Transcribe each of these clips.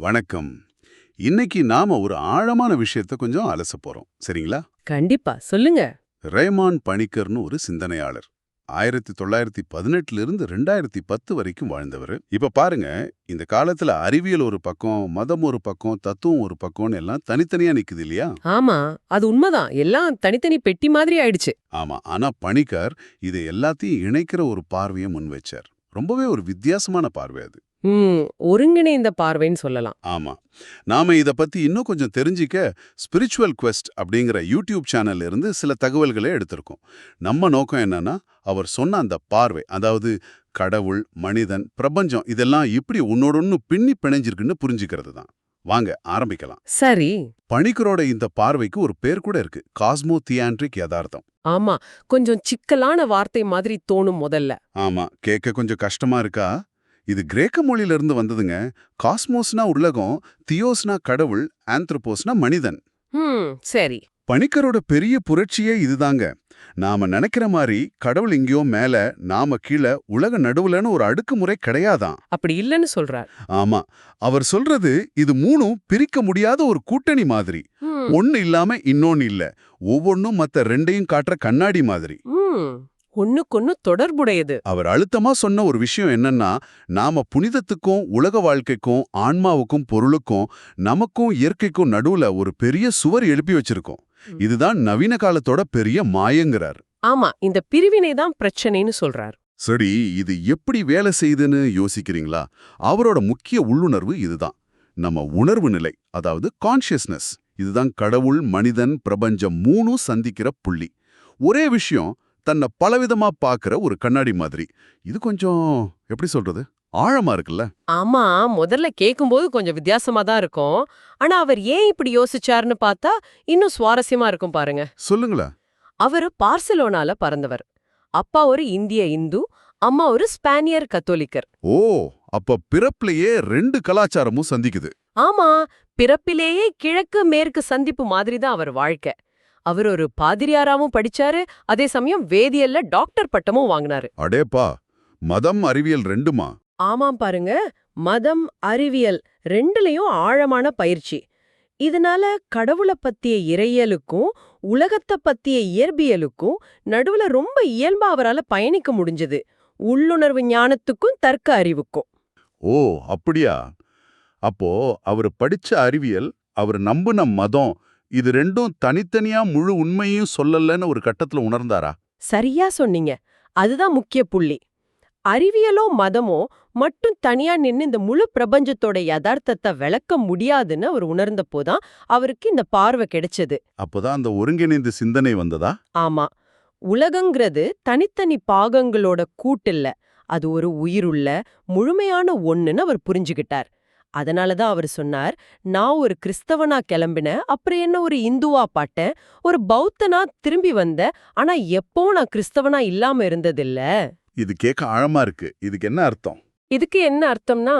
வணக்கம். இன்னைக்கு நாம ஒரு ஆழமான விஷயத்தை கொஞ்சம் அலச போறோம். சரிங்களா? கண்டிப்பா. சொல்லுங்க. ரேமான் பணிக்கர்னு ஒரு சிந்தனையாளர். ஆயிரத்தி தொள்ளாயிரத்தி பதினெட்டுல இருந்து ரெண்டாயிரத்தி பத்து வரைக்கும் வாழ்ந்தவர். இப்ப பாருங்க இந்த காலத்துல அறிவியல் ஒரு பக்கம் மதம் ஒரு பக்கம் தத்துவம் ஒரு பக்கம்னு எல்லாம் தனித்தனியா நிக்குது இல்லையா? ஆமா. அது உண்மைதான். எல்லாம் தனித்தனி பெட்டி மாதிரி ஆயிடுச்சு. ஆமா. ஆனா பணிக்கர் இதை எல்லாத்தையும் இணைக்கிற ஒரு பார்வையை முன் வச்சார். ரொம்பவே ஒரு வித்தியாசமான பார்வை அது. ஒருங்கிணைந்த பார்வைன்னு சொல்லலாம். ஆமா. நாம இத பத்தி இன்னும் கொஞ்சம் தெரிஞ்சிக்க ஸ்பிரிச்சுவல் குவெஸ்ட் அப்படிங்கிற யூடியூப் சேனல்ல இருந்து சில தகவல்களை எடுத்திருக்கோம். நம்ம நோக்கம் என்னன்னா அவர் சொன்ன அந்த பார்வை அதாவது கடவுள் மனிதன் பிரபஞ்சம் இதெல்லாம் இப்படி உன்னோடொன்னு பின்னி பிணைஞ்சிருக்குன்னு புரிஞ்சுக்கிறது தான். வாங்க ஆரம்பிக்கலாம். சரி. பணிக்கரோட இந்த பார்வைக்கு ஒரு பேர் கூட இருக்கு. காஸ்மோ தியான்ட்ரிக் யதார்த்தம். ஆமா. கொஞ்சம் சிக்கலான வார்த்தை மாதிரி தோணும் முதல்ல. ஆமா. கேட்க கொஞ்சம் கஷ்டமா இருக்கா? இது கிரேக்க மொழியில இருந்து வந்ததுங்க. காஸ்மோஸ்னா உலகம் தியோஸ்னா கடவுள் ஆந்த்ரோபோஸ்னா மனிதன். சரி. பணிக்கரோட பெரிய புரட்சியே இதுதாங்க. நாம நினைக்கிற மாதிரி கடவுள் எங்கேயோ மேல நாம கீழே உலக நடுவுலன்னு ஒரு அடுக்குமுறை கிடையாதான். அப்படி இல்லைன்னு சொல்றார். ஆமா. அவர் சொல்றது இது மூணும் பிரிக்க முடியாத ஒரு கூட்டணி மாதிரி. ஒன்னு இல்லாம இன்னொன்னு இல்ல. ஒவ்வொன்னும் மத்த ரெண்டையும் காட்டுற கண்ணாடி மாதிரி. ம் ஒண்ணுக்கொன்னு தொடர்புடையது. அவர் அழுத்தமா சொன்ன ஒரு விஷயம் என்னன்னா நாம புனிதத்துக்கும் உலக வாழ்க்கைக்கும் ஆன்மாவுக்கும் பொருளுக்கும் நமக்கும் இயற்கைக்கும் நடுவுல ஒரு பெரிய சுவர் எழுப்பி வச்சிருக்கோம். இதுதான் நவீன காலத்தோட பெரிய மாயங்கிறார். ஆமா இந்த பிரிவினை தான் பிரச்சனைன்னு சொல்றார். சரி இது எப்படி வேலை செய்யுதுன்னு யோசிக்கிறீங்களா? அவரோட முக்கிய உள்ளுணர்வு இதுதான். நம்ம உணர்வு நிலை அதாவது கான்ஷியஸ்னஸ் இதுதான் கடவுள் மனிதன் பிரபஞ்சம் மூணும் சந்திக்கிற புள்ளி. ஒரே விஷயம் தன்னை பலவிதமா பார்க்கிற ஒரு கண்ணாடி மாதிரி. இது கொஞ்சம் எப்படி சொல்றது? ஆழமா இருக்குல்ல? ஆமா முதல்ல கேட்கும்போது கொஞ்சம் வித்தியாசமா தான் இருக்கும். ஆனா அவர் ஏன் இப்படி யோசிச்சாருன்னு பார்த்தா இன்னும் சுவாரஸ்யமா இருக்கும் பாருங்க. சொல்லுங்களேன் அவர் பார்சிலோனால பறந்தவர். அப்பா ஒரு இந்திய இந்து அம்மா ஒரு ஸ்பானியர் கத்தோலிக்கர். ஓ அப்ப பிறப்புலயே ரெண்டு கலாச்சாரமும் சந்திக்குது. ஆமா பிறப்பிலேயே கிழக்கு மேற்கு சந்திப்பு மாதிரி தான் அவர் வாழ்க்கை. அவர் ஒரு பாதிரியாராவும் படிச்சாரு அதே சமயம் வேதியல்ல டாக்டர் பட்டமும் வாங்கினாரு. அடேப்பா மதம் அறிவியல் ரெண்டுமா? ஆமாம் பாருங்க மதம் அறிவியல் ரெண்டுலயும் ஆழமான பயிற்சி. இதனால கடவுளை பத்திய இறையியலுக்கும் உலகத்தை பத்திய இயற்பியலுக்கும் நடுவுல ரொம்ப இயல்பா அவரால பயணிக்க முடிஞ்சது. உள்ளுணர்வு ஞானத்துக்கும் தர்க்க அறிவுக்கும். ஓ அப்படியா? அப்போ அவர் படிச்ச அறிவியல் அவர் நம்புன மதம் இது ரெண்டும் தனித்தனியா முழு உண்மையும் சொல்லலன்னு ஒரு கட்டத்துல உணர்ந்தாரா? சரியா சொன்னீங்க. அதுதான் முக்கிய புள்ளி. அறிவியலோ மதமோ மட்டும் தனியா நின்னு இந்த முழு பிரபஞ்சத்தோட யதார்த்தத்தை விளக்க முடியாதுன்னு அவர் உணர்ந்தப்போதான் அவருக்கு இந்த பார்வை கிடைச்சது. அப்போதான் அந்த ஒருங்கிணைந்த சிந்தனை வந்ததா? ஆமா. உலகங்கிறது தனித்தனி பாகங்களோட கூட்டில்ல. அது ஒரு உயிருள்ள முழுமையான ஒண்ணுன்னு அவர் புரிஞ்சுகிட்டார். அதனால தான் அவர் சொன்னார் நான் ஒரு கிறிஸ்தவனா கிளம்பினேன் அப்புறம் என்ன ஒரு இந்துவா பாட்டேன் ஒரு பௌத்தனா திரும்பி வந்தேன் ஆனா எப்பவும் நான் கிறிஸ்தவனா இல்லாம இருந்ததில்ல. இது கேட்க ஆழமா இருக்கு. இதுக்கு என்ன அர்த்தம்? இதுக்கு என்ன அர்த்தம்னா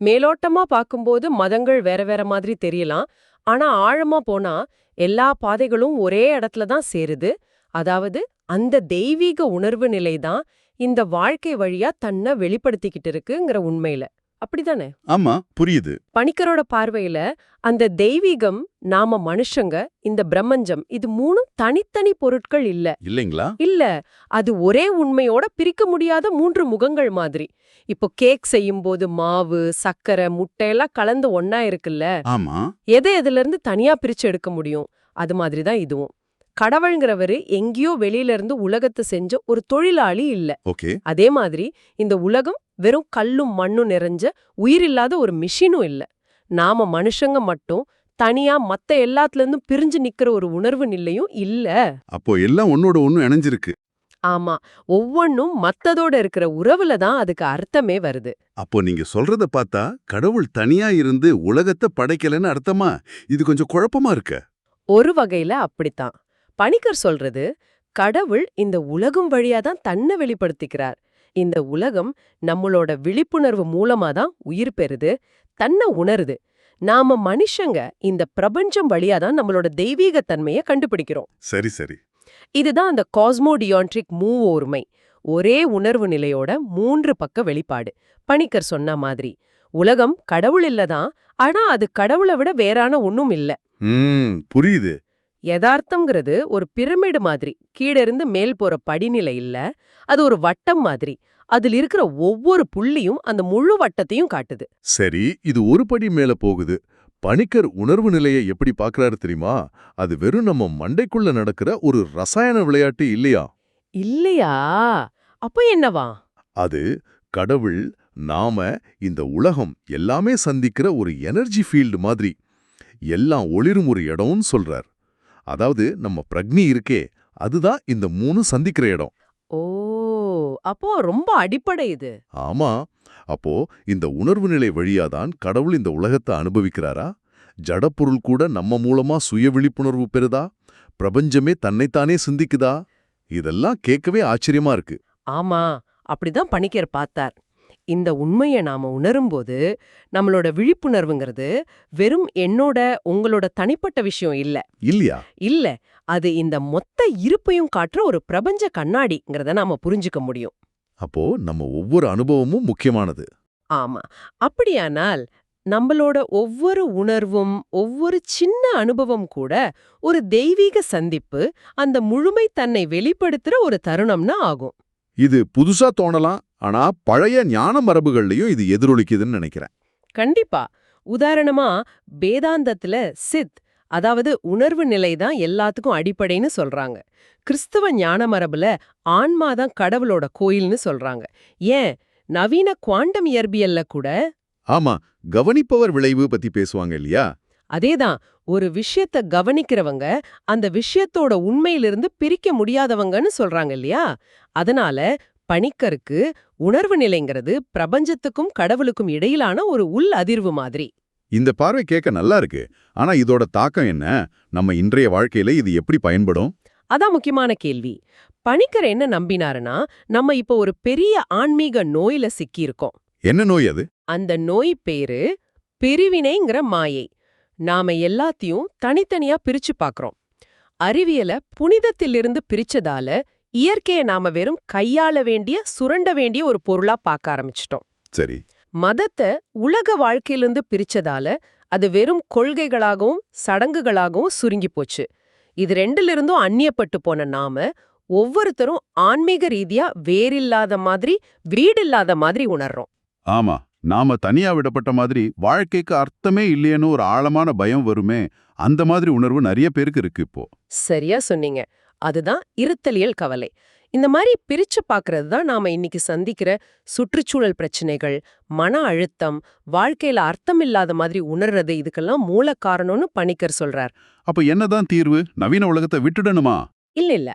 மேலோட்டமா பார்க்கும்போது மதங்கள் வேற வேற மாதிரி தெரியலாம் ஆனா ஆழமா போனா எல்லா பாதைகளும் ஒரே இடத்துல தான் சேருது. அதாவது அந்த தெய்வீக உணர்வு நிலை தான் இந்த வாழ்க்கை வழியா தன்னை வெளிப்படுத்திக்கிட்டு இருக்குங்கிற உண்மையில. அப்படிதானே? ஆமா புரியுது. பணிக்கரோட பார்வையில அந்த தெய்வீகம் நாம மனுஷங்க இந்த பிரம்மஞ்சம் இது மூணும் தனித்தனி பொருட்கள் இல்ல. இல்லைங்களா? இல்ல அது ஒரே உண்மையோட பிரிக்க முடியாத மூன்று முகங்கள் மாதிரி. இப்போ கேக் செய்யும்போது மாவு சக்கரை முட்டை எல்லாம் கலந்து ஒண்ணா இருக்குல்ல? ஆமா. எதை எதுல இருந்து தனியா பிரிச்சு எடுக்க முடியும்? அது மாதிரி தான் இதுவும். கடவுள்ங்கிறவரு எங்கேயோ வெளியில இருந்து உலகத்தை செஞ்ச ஒரு தொழிலாளி இல்ல. ஓகே. அதே மாதிரி இந்த உலகம் வெறும் கல்லும் மண்ணும் நிறைஞ்ச உயிரில்லாத ஒரு மிஷினும் இல்ல. நாம மனுஷங்க மட்டும் தனியா மத்த எல்லாத்துல இருந்தும் பிரிஞ்சு நிக்கிற ஒரு உணர்வு நிலையும் இல்ல. அப்போ எல்லாம் ஒன்னோட ஒண்ணு இணைஞ்சிருக்கு. ஆமா. ஒவ்வொன்னும் மத்ததோட இருக்கிற உறவுல தான் அதுக்கு அர்த்தமே வருது. அப்போ நீங்க சொல்றத பார்த்தா கடவுள் தனியா இருந்து உலகத்தை படைக்கலன்னு அர்த்தமா? இது கொஞ்சம் குழப்பமா இருக்க. ஒரு வகையில அப்படித்தான். பணிக்கர் சொல்றது கடவுள் இந்த உலகம் வழியா தான் தன்னை வெளிப்படுத்திக்கிறார். இந்த உலகம் நம்மளோட விழிப்புணர்வு மூலமா தான் உயிர் பெறுது தன்னை உணருது. நாம மனுஷங்க இந்த பிரபஞ்சம் வழியா தான் நம்மளோட தெய்வீக தன்மையை கண்டுபிடிக்கிறோம். சரி சரி. இதுதான் அந்த காஸ்மோடியான்ட்ரிக் மூவோர்மை ஒரே உணர்வு நிலையோட மூன்று பக்க வெளிப்பாடு. பணிக்கர் சொன்ன மாதிரி உலகம் கடவுள் இல்லதான் ஆனா அது கடவுளை விட வேறான ஒண்ணும் இல்ல. புரியுது. யதார்த்தம்ங்கிறது ஒரு பிரமிடு மாதிரி. கீழ இருந்து மேல் போற படிநிலை இல்ல. அது ஒரு வட்டம் மாதிரி. அதில் இருக்கிற ஒவ்வொரு புள்ளியும் அந்த முழு வட்டத்தையும் காட்டுது. சரி இது ஒரு படி மேல போகுது. பணிக்கர் உணர்வு நிலையை எப்படி பார்க்கறாரு தெரியுமா? அது வெறும் நம்ம மண்டைக்குள்ள நடக்கிற ஒரு ரசாயன விளையாட்டு இல்லையா? இல்லையா? அப்ப என்னவா? அது கடவுள் நாம இந்த உலகம் எல்லாமே சந்திக்கிற ஒரு எனர்ஜி ஃபீல்டு மாதிரி. எல்லாம் ஒளிரும் ஒரு இடம்னு சொல்றார். அதாவது நம்ம பிரக்னி இருக்கே அதுதான் இந்த மூணு சந்திக்கிற இடம். ஓ அப்போ ரொம்ப அடிப்படை இது. ஆமா அப்போ இந்த உணர்வு நிலை வழியாதான் கடவுள் இந்த உலகத்தை அனுபவிக்கிறாரா? ஜடப்பொருள் கூட நம்ம மூலமா சுய விழிப்புணர்வு பெறுதா? பிரபஞ்சமே தன்னைத்தானே சிந்திக்குதா? இதெல்லாம் கேட்கவே ஆச்சரியமா இருக்கு. ஆமா அப்படிதான் பணிக்கர் பார்த்தார். இந்த உண்மையை நாம உணரும்போது நம்மளோட விழிப்புணர்வுங்கிறது வெறும் என்னோட உங்களோட தனிப்பட்ட விஷயம் இல்ல. இல்லையா? இல்ல. அது இந்த மொத்த இருப்பையும் காட்டுற ஒரு பிரபஞ்ச கண்ணாடிங்கிறத நாம புரிஞ்சுக்க முடியும். அப்போ நம்ம ஒவ்வொரு அனுபவமும் முக்கியமானது. ஆமா. அப்படியானால் நம்மளோட ஒவ்வொரு உணர்வும் ஒவ்வொரு சின்ன அனுபவம் கூட ஒரு தெய்வீக சந்திப்பு அந்த முழுமை தன்னை வெளிப்படுத்துற ஒரு தருணம்னா ஆகும். இது புதுசா தோணலாம் ஆனா பழைய ஞான மரபுகள்லயும் இது எதிரொலிக்குதுன்னு நினைக்கிறேன். கண்டிப்பா. உதாரணமா வேதாந்தத்துல சித் அதாவது உணர்வு நிலை தான் எல்லாத்துக்கும் அடிப்படைன்னு சொல்றாங்க. கிறிஸ்தவ ஞான மரபுல ஆன்மா தான் கடவுளோட கோயில்னு சொல்றாங்க. ஏன்? நவீன குவாண்டம் இயற்பியல்ல கூட ஆமா கவனிப்பவர் விளைவு பத்தி பேசுவாங்க இல்லையா? அதேதான். ஒரு விஷயத்த கவனிக்கிறவங்க அந்த விஷயத்தோட உண்மையிலிருந்து பிரிக்க முடியாதவங்கன்னு சொல்றாங்க இல்லையா? அதனால பணிக்கருக்கு உணர்வு நிலைங்கிறது பிரபஞ்சத்துக்கும் கடவுளுக்கும் இடையிலான ஒரு உள் அதிர்வு மாதிரி. இந்த பார்வை கேட்க நல்லா இருக்கு. ஆனா இதோட தாக்கம் என்ன? நம்ம இன்றைய வாழ்க்கையில இது எப்படி பயன்படும்? அதான் முக்கியமான கேள்வி. பணிக்கர் என்ன நம்பினாருன்னா நம்ம இப்போ ஒரு பெரிய ஆன்மீக நோயில சிக்கியிருக்கோம். என்ன நோய் அது? அந்த நோய் பேரு பிரிவினைங்கிற மாயை. நாம எல்லாத்தையும் தனித்தனியா பிரிச்சு பார்க்கறோம். அறிவியல புனிதத்திலிருந்து பிரிச்சதால இயற்கையை நாம வெறும் கையாள வேண்டிய சுரண்ட வேண்டிய ஒரு பொருளா பார்க்க ஆரம்பிச்சிட்டோம். சரி. மதத்தை உலக வாழ்க்கையிலிருந்து பிரிச்சதால அது வெறும் கொள்கைகளாகவும் சடங்குகளாகவும் சுருங்கி போச்சு. இது ரெண்டிலிருந்தும் அந்நியப்பட்டு போன நாம ஒவ்வொருத்தரும் ஆன்மீக ரீதியா வேறில்லாத மாதிரி வீடில்லாத மாதிரி உணர்றோம். ஆமா நாம தனியா விடப்பட்ட மாதிரி வாழ்க்கைக்கு அர்த்தமே இல்லையேன்னு ஒரு ஆழமான பயம் வருமே அந்த மாதிரி உணர்வு நிறைய பேருக்கு இருக்கு இப்போ. சரியா சொன்னீங்க. அதுதான் இருத்தலியல் கவலை. இந்த மாதிரி பிரிச்சு பார்க்கறது தான் நாம இன்னைக்கு சந்திக்கிற சுற்றுச்சூழல் பிரச்சனைகள் மன அழுத்தம் வாழ்க்கையில அர்த்தமில்லாத மாதிரி உணர்றது இதுக்கெல்லாம் மூல காரணம்னு பணிக்கர் சொல்றார். அப்ப என்னதான் தீர்வு? நவீன உலகத்தை விட்டுடணுமா? இல்ல இல்ல.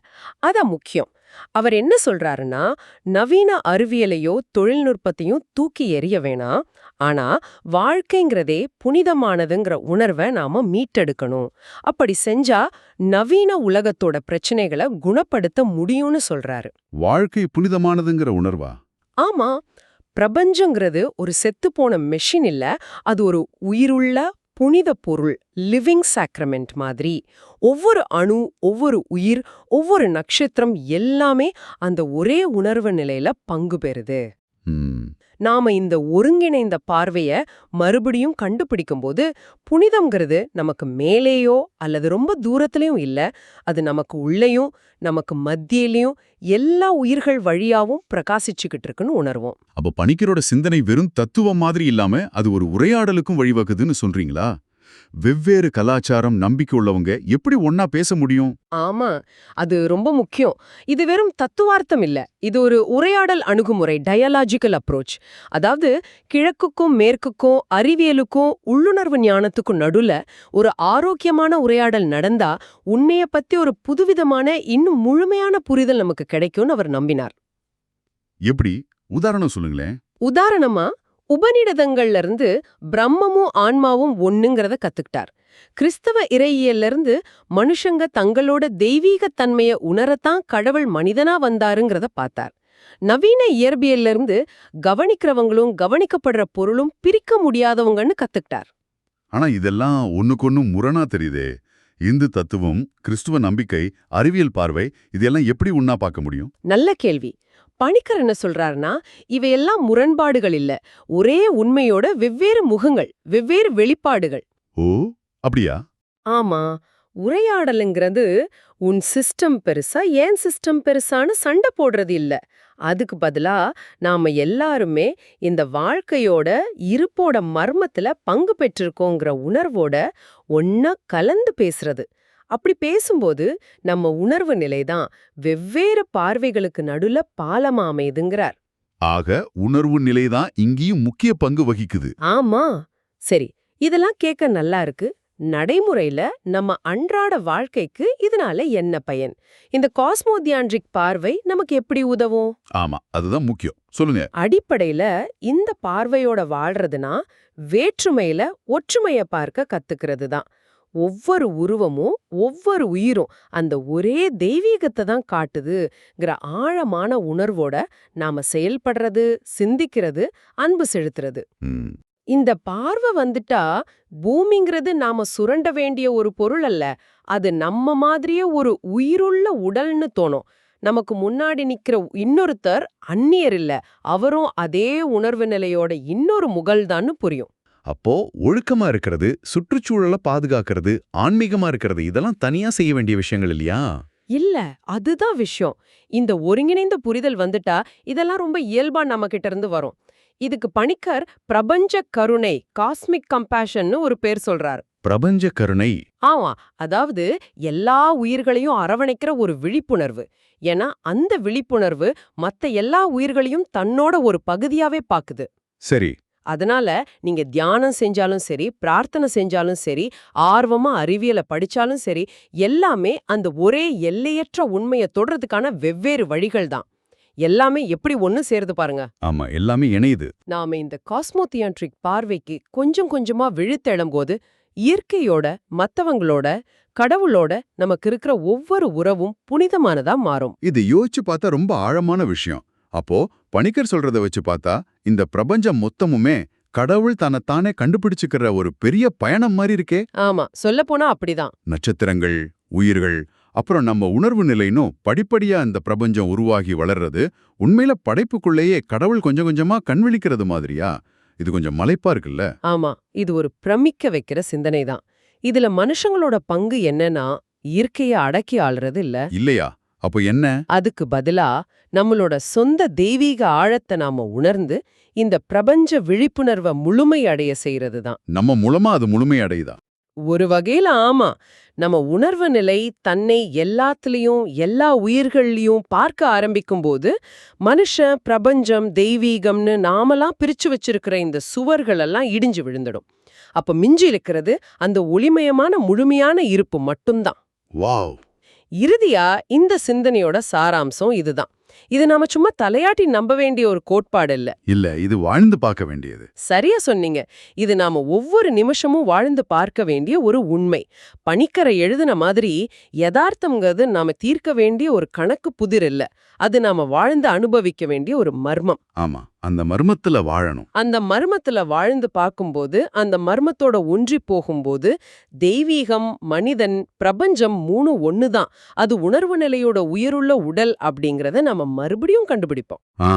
அதான் முக்கியம். அவர் என்ன சொல்றாருன்னா நவீன அறிவியலையோ தொழில்நுட்பத்தையும் தூக்கி எறிய வேணாம் ஆனா வாழ்க்கைங்கிறதே புனிதமானதுங்கிற உணர்வை நாம மீட்டெடுக்கணும். அப்படி செஞ்சா நவீன உலகத்தோட பிரச்சனைகளை குணப்படுத்த முடியும்னு சொல்றாரு. வாழ்க்கை புனிதமானதுங்கிற உணர்வா? ஆமா. பிரபஞ்சங்கிறது ஒரு செத்துப்போன மெஷின் இல்ல அது ஒரு உயிருள்ள புனித பொருள் லிவிங் சாக்ரமெண்ட் மாதிரி ஒவ்வொரு அணு ஒவ்வொரு உயிர் ஒவ்வொரு நட்சத்திரம் எல்லாமே அந்த ஒரே உணர்வு நிலையில பங்கு பெறுது. நாம இந்த ஒருங்கிணைந்த பார்வைய மறுபடியும் கண்டுபிடிக்கும்போது புனிதம்ங்கிறது நமக்கு மேலேயோ அல்லது ரொம்ப தூரத்திலையும் இல்ல. அது நமக்கு உள்ளேயும் நமக்கு மத்தியிலயும் எல்லா உயிர்கள் வழியாவும் பிரகாசிச்சுக்கிட்டு இருக்குன்னு உணர்வோம். அப்ப பணிக்கரோட சிந்தனை வெறும் தத்துவம் மாதிரி இல்லாம அது ஒரு உரையாடலுக்கும் வழிவகுதுன்னு சொல்றீங்களா? வெவ்வேறு கலாச்சாரம் நம்பிக்கை உள்ளவங்க எப்படி ஒன்னா பேச முடியும்? ஆமா அது ரொம்ப முக்கியம். இது வெறும் தத்துவார்த்தம் இல்ல. இது ஒரு உரையாடல் அணுகுமுறை டயலாஜிக்கல் அப்ரோச் அதாவது கிழக்குக்கும் மேற்குக்கும் அறிவியலுக்கும் உள்ளுணர்வு ஞானத்துக்கும் நடுல ஒரு ஆரோக்கியமான உரையாடல் நடந்தா உண்மைய பத்தி ஒரு புதுவிதமான இன்னும் முழுமையான புரிதல் நமக்கு கிடைக்கும்னு அவர் நம்பினார். எப்படி? உதாரணம் சொல்லுங்களேன். உதாரணமா உபநிடதங்கள்ல இருந்து பிரம்மமும் ஆன்மாவும் ஒண்ணுங்கிறத கத்துக்கிட்டார். கிறிஸ்தவ இறையியல்ல இருந்து மனுஷங்க தங்களோட தெய்வீக தன்மைய உணரத்தான் கடவுள் மனிதனா வந்தாருங்கிறத பார்த்தார். நவீன இயற்பியல்ல இருந்து கவனிக்கிறவங்களும் கவனிக்கப்படுற பொருளும் பிரிக்க முடியாதவங்கன்னு கத்துக்கிட்டார். ஆனா இதெல்லாம் ஒண்ணுக்கொன்னு முரணா தெரியுதே. இந்து தத்துவம் கிறிஸ்துவ நம்பிக்கை அறிவியல் பார்வை இதெல்லாம் எப்படி ஒன்னா பார்க்க முடியும்? நல்ல கேள்வி. பணிக்கர் என்ன சொல்றாருன்னா இவையெல்லாம் முரண்பாடுகள் இல்ல. ஒரே உண்மையோட வெவ்வேறு முகங்கள் வெவ்வேறு வெளிப்பாடுகள். ஓ அப்படியா? ஆமா. உரையாடலுங்கிறது உன் சிஸ்டம் பெருசா ஏன் சிஸ்டம் பெருசான்னு சண்டை போடுறது இல்ல. அதுக்கு பதிலா நாம எல்லாருமே இந்த வாழ்க்கையோட இருப்போட மர்மத்துல பங்கு பெற்றிருக்கோங்கிற உணர்வோட ஒன்னா கலந்து பேசுறது. அப்படி பேசும்போது நம்ம உணர்வு நிலைதான் வெவ்வேறு பார்வைகளுக்கு நடுல பாலமா அமையுதுங்கிறார். ஆக உணர்வு நிலைதான் இங்கேயும் முக்கிய பங்கு வகிக்குது. ஆமா. சரி இதெல்லாம் கேட்க நல்லா இருக்கு. நடைமுறையில நம்ம அன்றாட வாழ்க்கைக்கு இதனால என்ன பயன்? இந்த காஸ்மோதியான்ட்ரிக் பார்வை நமக்கு எப்படி உதவும்? ஆமா அதுதான் முக்கியம். சொல்லுங்க. அடிப்படையில இந்த பார்வையோட வாழ்றதுனா வேற்றுமையில ஒற்றுமைய பார்க்க கத்துக்கிறது தான். ஒவ்வொரு உருவமும் ஒவ்வொரு உயிரும் அந்த ஒரே தெய்வீகத்தை தான் காட்டுதுங்கிற ஆழமான உணர்வோட நாம செயல்படுறது சிந்திக்கிறது அன்பு செலுத்துறது. இந்த பார்வை வந்துட்டா பூமிங்கிறது நாம சுரண்ட வேண்டிய ஒரு பொருள் அல்ல. அது நம்ம மாதிரியே ஒரு உயிருள்ள உடல்னு தோணும். நமக்கு முன்னாடி நிக்கிற இன்னொருத்தர் அந்நியர் இல்ல. அவரும் அதே உணர்வு நிலையோட இன்னொரு முகல்தான்னு புரியும். அப்போ ஒழுக்கமா இருக்கிறது சுற்றுச்சூழலை பாதுகாக்கிறது ஆன்மீகமா இருக்கிறது இதெல்லாம் தனியா செய்ய வேண்டிய விஷயங்கள் இல்லையா? இல்ல அதுதான் விஷயம். இந்த ஒருங்கிணைந்த புரிதல் வந்துட்டா இதெல்லாம் ரொம்ப இயல்பா நம்ம கிட்ட இருந்து வரும். இதுக்கு பணிக்கர் பிரபஞ்ச கருணை காஸ்மிக் கம்பேஷன்னு ஒரு பேர் சொல்றார். பிரபஞ்ச கருணை. ஆமா அதாவது எல்லா உயிர்களையும் அரவணைக்கிற ஒரு விழிப்புணர்வு. ஏன்னா அந்த விழிப்புணர்வு மத்த எல்லா உயிர்களையும் தன்னோட ஒரு பகுதியாவே பாக்குது. சரி அதனால நீங்க தியானம் செஞ்சாலும் சரி பிரார்த்தனை செஞ்சாலும் சரி ஆர்வமா அறிவியலை படிச்சாலும் சரி எல்லாமே அந்த ஒரே எல்லையற்ற உண்மையை தொடறதுக்கான வெவ்வேறு வழிகள் தான். எல்லாமே எப்படி ஒன்னு சேருது பாருங்க. ஆமா எல்லாமே இணையுது. நாம இந்த காஸ்மோதியான்ட்ரிக் பார்வைக்கு கொஞ்சம் கொஞ்சமா விழித்தெழும்போது இயற்கையோட மத்தவங்களோட கடவுளோட நமக்கு இருக்கிற ஒவ்வொரு உறவும் புனிதமானதா மாறும். இது யோசிச்சு பார்த்தா ரொம்ப ஆழமான விஷயம். அப்போ பணிக்கர் சொல்றத வச்சு பார்த்தா இந்த பிரபஞ்சம் மொத்தமுமே கடவுள் தன்னைத்தானே கண்டுபிடிச்சுக்கிற ஒரு பெரிய பயணம் மாதிரி இருக்கே. ஆமா சொல்லப்போனா அப்படிதான். நட்சத்திரங்கள் உயிர்கள் அப்புறம் நம்ம உணர்வு நிலைனும் படிப்படியா இந்த பிரபஞ்சம் உருவாகி வளர்றது உண்மையில படைப்புக்குள்ளேயே கடவுள் கொஞ்சம் கொஞ்சமா கண்விழிக்கிறது மாதிரியா? இது கொஞ்சம் மலைப்பா இருக்குல்ல. ஆமா இது ஒரு பிரமிக்க வைக்கிற சிந்தனை தான் இதுல மனுஷங்களோட பங்கு என்னன்னா இயற்கைய அடக்கி ஆள்றது இல்ல. இல்லையா? அப்போ என்ன? அதுக்கு பதிலா நம்மளோட சொந்த தெய்வீக ஆழத்தை நாம உணர்ந்து இந்த பிரபஞ்ச விழிப்புணர்வை முழுமை அடைய செய்யறது தான். நம்ம மூலமா அது முழுமை அடையுதா? ஒரு வகையில ஆமா. நம்ம உணர்வு நிலை தன்னை எல்லாத்துலயும் எல்லா உயிர்கள்லயும் பார்க்க ஆரம்பிக்கும் போது மனுஷன் பிரபஞ்சம் தெய்வீகம்னு நாமெல்லாம் பிரிச்சு வச்சிருக்கிற இந்த சுவர்கள் எல்லாம் இடிஞ்சு விழுந்துடும். அப்ப மிஞ்சி இருக்கிறது அந்த ஒளிமயமான முழுமையான இருப்பு மட்டும்தான். வாவ்! இறுதியா இந்த சிந்தனையோட சாராம்சம் இதுதான். இது நாம சும்மா தலையாட்டி நம்ப வேண்டிய ஒரு கோட்பாடு இல்ல. இல்ல இது வாழ்ந்து பார்க்க வேண்டியது. சரியா சொன்னீங்க. இது நாம ஒவ்வொரு நிமிஷமும் வாழ்ந்து பார்க்க வேண்டிய ஒரு உண்மை. பணிக்கரை எழுதின மாதிரி யதார்த்தம்ங்கிறது நாம தீர்க்க வேண்டிய ஒரு கணக்கு புதிர் இல்ல. அது நாம வாழ்ந்து அனுபவிக்க வேண்டிய ஒரு மர்மம். ஆமா. அந்த மர்மத்துல வாழணும். அந்த மர்மத்துல வாழ்ந்து பார்க்கும்போது அந்த மர்மத்தோட ஒன்றி போகும்போது தெய்வீகம் மனிதன் பிரபஞ்சம் மூணு ஒண்ணுதான். அது உணர்வு நிலையோட உயிருள்ள உடல் அப்படிங்கறத நம்ம மறுபடியும் கண்டுபிடிப்போம். ஆ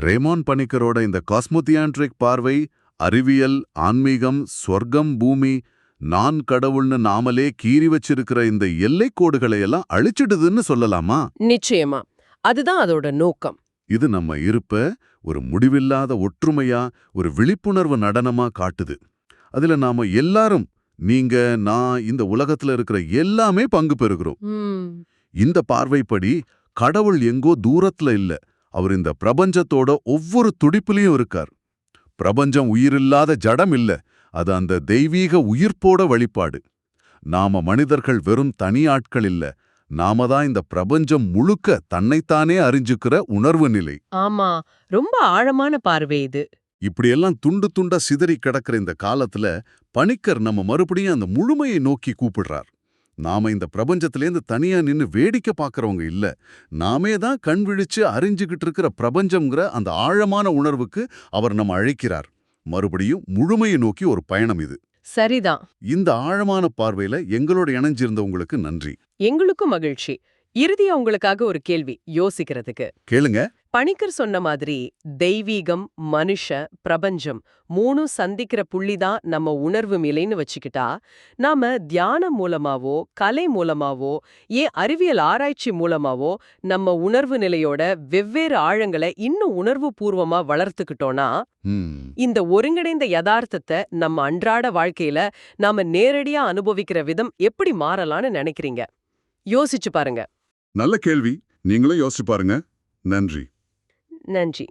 ரேமான் பணிக்கரோட இந்த காஸ்மோதியான்ட்ரிக் பார்வை அறிவியல் ஆன்மீகம் ஸ்வர்க்கம் பூமி நான் கடவுள்னு நாமளே கீறி வச்சிருக்கிற இந்த எல்லைக்கோடுகளை எல்லாம் அழிச்சிடுதுன்னு சொல்லலாமா? நிச்சயமா. அதுதான் அதோட நோக்கம். இது நம்ம இருப்ப ஒரு முடிவில்லாத ஒற்றுமையா ஒரு விழிப்புணர்வு நடனமா காட்டுது. அதுல நாம எல்லாரும் நீங்க நான் இந்த உலகத்துல இருக்கிற எல்லாமே பங்கு பெறுகிறோம். இந்த பார்வைப்படி கடவுள் எங்கோ தூரத்துல இல்ல. அவர் இந்த பிரபஞ்சத்தோட ஒவ்வொரு துடிப்புலயும் இருக்கார். பிரபஞ்சம் உயிரில்லாத ஜடம் இல்ல. அது அந்த தெய்வீக உயிர்ப்போட வெளிப்பாடு. நாம மனிதர்கள் வெறும் தனி ஆட்கள் இல்ல. நாம தான் இந்த பிரபஞ்சம் முழுக்க தன்னைத்தானே அறிஞ்சுக்கிற உணர்வு நிலை. ஆமா ரொம்ப ஆழமான பார்வை இது. இப்படியெல்லாம் துண்டு துண்டா சிதறி கிடக்கிற இந்த காலத்துல பணிக்கர் நம்ம மறுபடியும் அந்த முழுமையை நோக்கி கூப்பிடுறார். நாம இந்த பிரபஞ்சத்திலேருந்து தனியா நின்னு வேடிக்கை பார்க்கறவங்க இல்ல. நாமே தான் கண் விழிச்சு அறிஞ்சுகிட்டு இருக்கிற பிரபஞ்சம்ங்கிற அந்த ஆழமான உணர்வுக்கு அவர் நம்ம அழைக்கிறார். மறுபடியும் முழுமையை நோக்கி ஒரு பயணம் இது. சரிதான். இந்த ஆழமான பார்வையில எங்களோட இணைஞ்சிருந்தவங்களுக்கு நன்றி. எங்களுக்கும் மகிழ்ச்சி. இறுதியா உங்களுக்காக ஒரு கேள்வி யோசிக்கிறதுக்கு. கேளுங்க. பணிக்கர் சொன்ன மாதிரி தெய்வீகம் மனுஷ பிரபஞ்சம் மூணும் சந்திக்கிற புள்ளிதான் நம்ம உணர்வு நிலைன்னு வச்சுக்கிட்டா நாம தியானம் மூலமாவோ கலை மூலமாவோ ஏன் அறிவியல் ஆராய்ச்சி மூலமாவோ நம்ம உணர்வு நிலையோட வெவ்வேறு ஆழங்களை இன்னும் உணர்வு பூர்வமா வளர்த்துக்கிட்டோம்னா இந்த ஒருங்கிணைந்த யதார்த்தத்தை நம்ம அன்றாட வாழ்க்கையில நாம நேரடியா அனுபவிக்கிற விதம் எப்படி மாறலாம்னு நினைக்கிறீங்க? யோசிச்சு பாருங்க. நல்ல கேள்வி. நீங்களும் யோசிச்சு பாருங்க. நன்றி. நன்றி